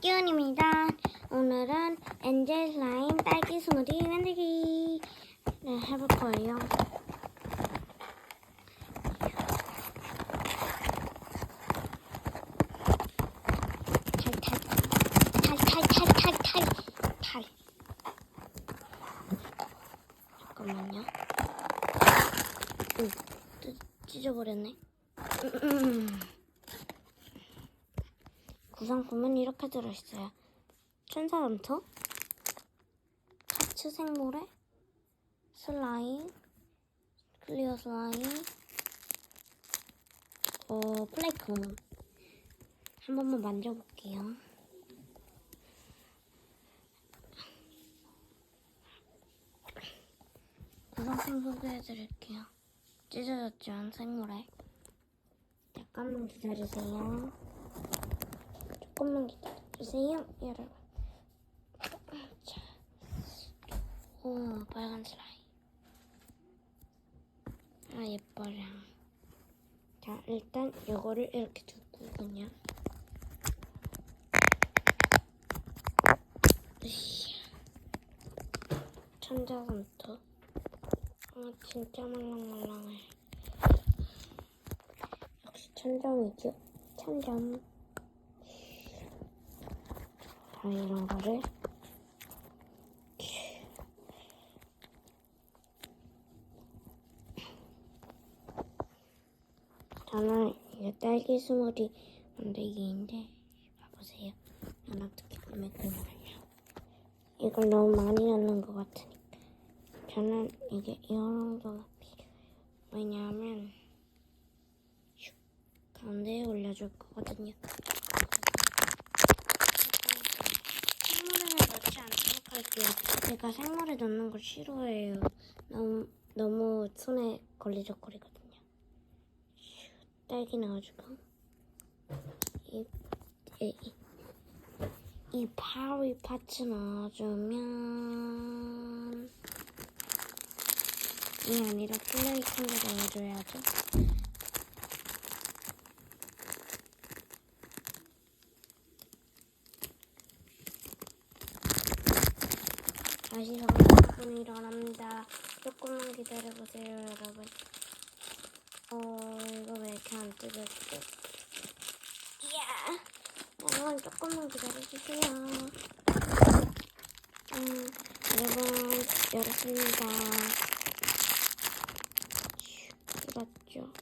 끼운입니다. 오늘은 엔젤 슬라임 딸기 스무디 만들기 네, 해볼 거예요. 탈탈탈탈탈탈탈 탈. 잠깐만요. 응, 찢- 찢어버렸네. 음. 구성품은 이렇게 들어있어요. 천사감토, 카츠 생모래, 슬라임, 클리어 슬라임, 어, 플레이크. 한 번만 만져볼게요. 구성품 소개해드릴게요. 찢어졌죠? 한 생모래. 잠깐만 기다리세요. 조금만 기다려주세요, 여러분. 자, 오, 빨간 슬라임. 아, 예뻐라. 자, 일단 이거를 이렇게 두고 그냥. 천자감토. 아, 진짜 말랑말랑해. 역시 천점이죠. 천 점. 자, 이런 거를 저는 이게 딸기 스무디 만들기인데 봐보세요. 난 어떻게 꾸며꾸며요. 이걸 너무 많이 넣는 것 같으니까 저는 이게 이 정도가 필요해요. 왜냐하면 슉, 가운데에 올려줄 거거든요. 넣지 않도록 할게요. 제가 생물에 넣는 걸 싫어해요. 너무 너무 손에 걸리적거리거든요. 슈, 딸기 넣어주고 이, 이, 이, 이 파리 파츠 넣어주면 이 아니라 플레이컨도 넣어줘야죠. 다시 성공꾼이 일어납니다. 조금만 기다려보세요, 여러분. 어, 이거 왜 이렇게 안 뜯어지죠? 이야! 여러분, 조금만 기다려주세요. 음, 여러분, 열었습니다. 슉, 뜯었죠?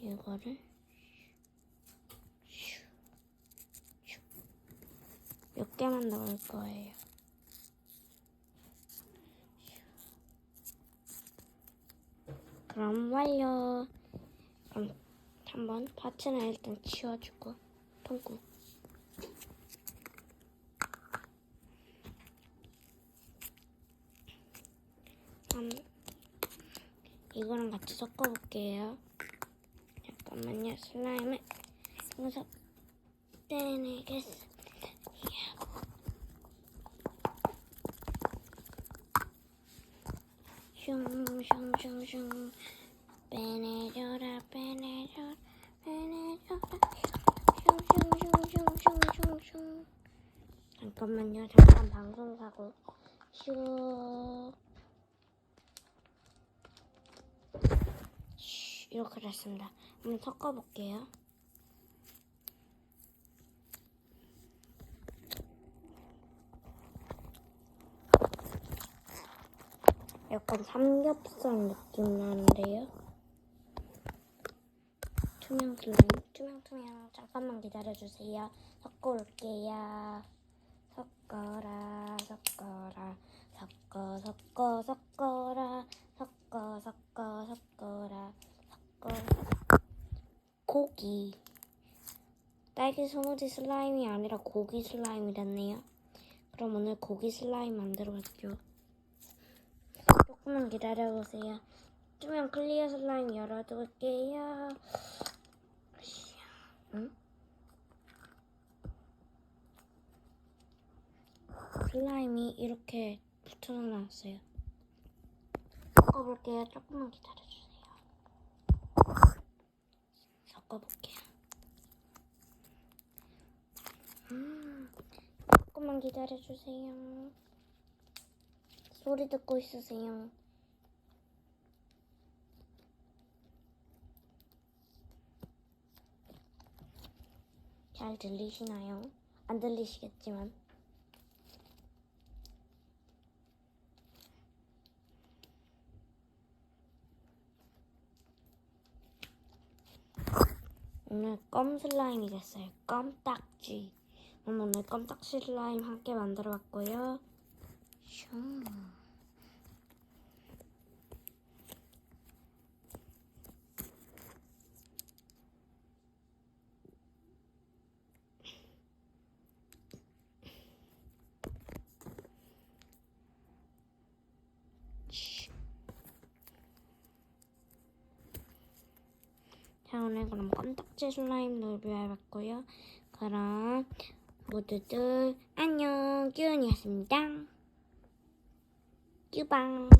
이거를. 몇 개만 넣을 거예요. 그럼 완료. 그럼 한번 파츠는 일단 치워주고 통구. 음, 이거랑 같이 섞어볼게요. 잠깐만요. 슬라임을 여기서 빼내겠습니다. 슝슝슝슝 빼내줘라 빼내줘라 빼내줘라 슝슝슝슝슝슝 잠깐만요. 잠깐 방송 사고. 슉 슈, 이렇게 됐습니다. 한번 섞어볼게요. 약간 삼겹살 느낌 나는데요. 투명 슬라임, 투명 투명. 잠깐만 기다려주세요. 섞어 올게요. 섞어라, 섞어라, 섞어, 섞어, 섞어라, 섞어, 섞어, 섞어라, 섞어. 고기. 딸기 스무디 슬라임이 아니라 고기 슬라임이 됐네요. 그럼 오늘 고기 슬라임 만들어봤죠. 조금만 기다려보세요. 투명 클리어 슬라임 열어둘게요. 응? 슬라임이 이렇게 붙어서 나왔어요. 섞어볼게요. 조금만 기다려주세요. 섞어볼게요. 음, 조금만 기다려주세요. 소리 듣고 있으세요. 잘 들리시나요? 안 들리시겠지만. 오늘 껌 슬라임이 됐어요. 껌딱지. 오늘 껌딱지 슬라임 함께 만들어 봤고요. 슝. 오늘 그럼 껌딱지 슬라임 리뷰해봤고요. 그럼 모두들 안녕 끼운이었습니다. 끼방